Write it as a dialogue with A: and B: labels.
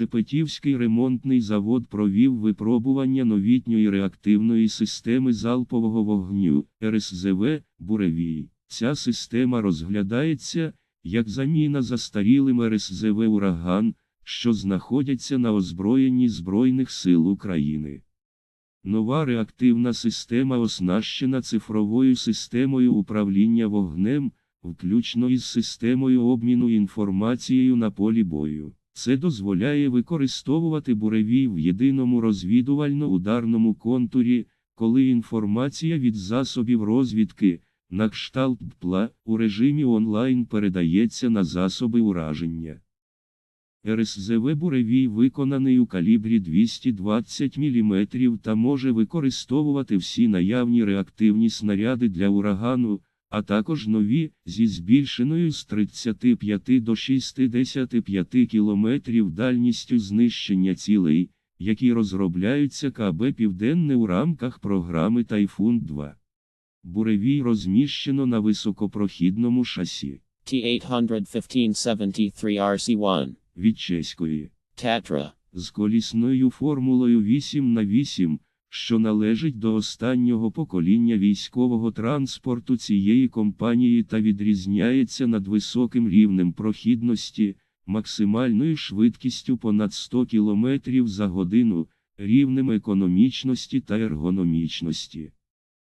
A: Шепетівський ремонтний завод провів випробування новітньої реактивної системи залпового вогню РСЗВ Буревій. Ця система розглядається як заміна застарілим РСЗВ Ураган, що знаходяться на озброєнні Збройних сил України. Нова реактивна система оснащена цифровою системою управління вогнем, включно із системою обміну інформацією на полі бою. Це дозволяє використовувати буревій в єдиному розвідувально-ударному контурі, коли інформація від засобів розвідки, на кшталт ПЛА, у режимі онлайн передається на засоби ураження. РСЗВ буревій виконаний у калібрі 220 мм та може використовувати всі наявні реактивні снаряди для урагану, а також нові зі збільшеною з 35 до 65 км дальністю знищення цілей, які розробляються КБ Південне у рамках програми Тайфун 2. Буревій розміщено на високопрохідному шасі
B: T81573RC1.
A: від чеської.
B: Tatra.
A: з колісною формулою 8 на 8 що належить до останнього покоління військового транспорту цієї компанії та відрізняється над високим рівнем прохідності, максимальною швидкістю понад 100 км за годину, рівнем економічності та ергономічності.